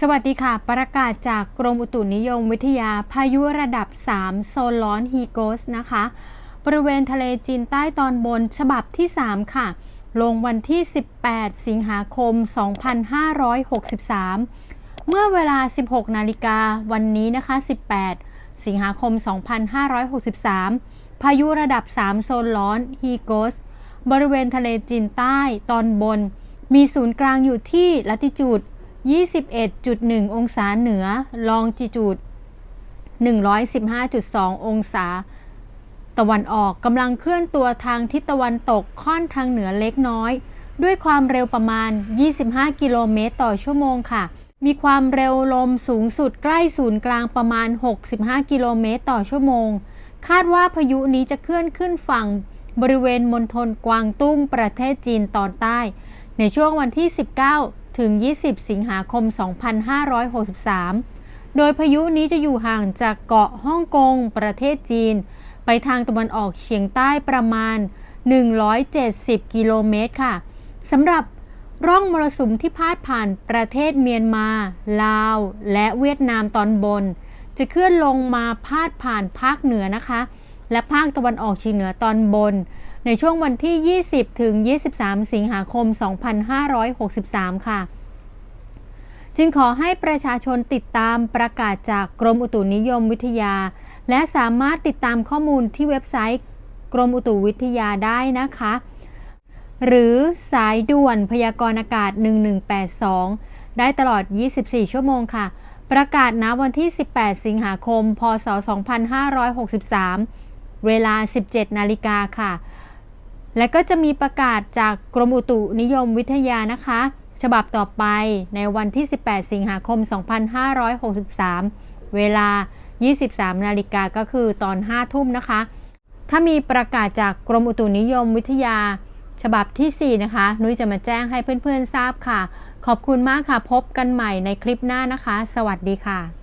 สวัสดีค่ะ ประกาศจากกรมอุตุนิยมวิทยาพายุระดับ 3 โซนร้อนฮีโกสนะคะ บริเวณทะเลจีนใต้ตอนบนฉบับที่ 3 ค่ะ ลงวันที่ 18 สิงหาคม 2563 เมื่อเวลา 16 นาฬิกาวันนี้นะคะ 18 สิงหาคม 2563 พายุระดับ 3 โซนร้อนฮีโกสบริเวณทะเลจีนใต้ตอนบน มีศูนย์กลางอยู่ที่ลัติจูด 21.1 องศาเหนือ ลองจิจูด 115.2 องศา ตะวันออกกำลังเคลื่อนตัวทางทิศตะวันตกค่อนทางเหนือเล็กน้อย ด้วยความเร็วประมาณ 25 กิโลเมตรต่อชั่วโมงค่ะ มีความเร็วลมสูงสุดใกล้ศูนย์กลางประมาณ 65 กิโลเมตรต่อชั่วโมง คาดว่าพายุนี้จะเคลื่อนขึ้นฝั่งบริเวณมณฑลกวางตุ้งประเทศจีนตอนใต้ ในช่วงวันที่ 19 ถึง 20 สิงหาคม 2563 โดยพายุนี้จะอยู่ห่างจากเกาะฮ่องกง ประเทศจีน ไปทางตะวันออกเฉียงใต้ประมาณ 170 กิโลเมตรค่ะสำหรับร่องมรสุมที่พาดผ่านประเทศเมียนมา ลาว และเวียดนามตอนบน จะเคลื่อนลงมาพาดผ่านภาคเหนือนะคะ และภาคตะวันออกเฉียงเหนือตอนบน ในช่วงวันที่ 20 ถึง 23 สิงหาคม 2563 ค่ะ จึงขอให้ประชาชนติดตามประกาศจากกรมอุตุนิยมวิทยา และสามารถติดตามข้อมูลที่เว็บไซต์กรมอุตุวิทยาได้นะคะ หรือสายด่วนพยากรณ์อากาศ 1182 ได้ตลอด 24 ชั่วโมงค่ะ ประกาศณวันที่ 18 สิงหาคม พศ 2563 เวลา 17 นาฬิกาค่ะ และก็จะมีประกาศจากกรมอุตุนิยมวิทยานะคะ ฉบับต่อไปในวันที่ 18 สิงหาคม 2563 เวลา 23 นาฬิกาก็คือตอน 5 ทุ่มนะคะ ถ้ามีประกาศจากกรมอุตุนิยมวิทยา ฉบับที่ 4 นะคะ นุ้ยจะมาแจ้งให้เพื่อนๆทราบค่ะ ขอบคุณมากค่ะ พบกันใหม่ในคลิปหน้านะคะ สวัสดีค่ะ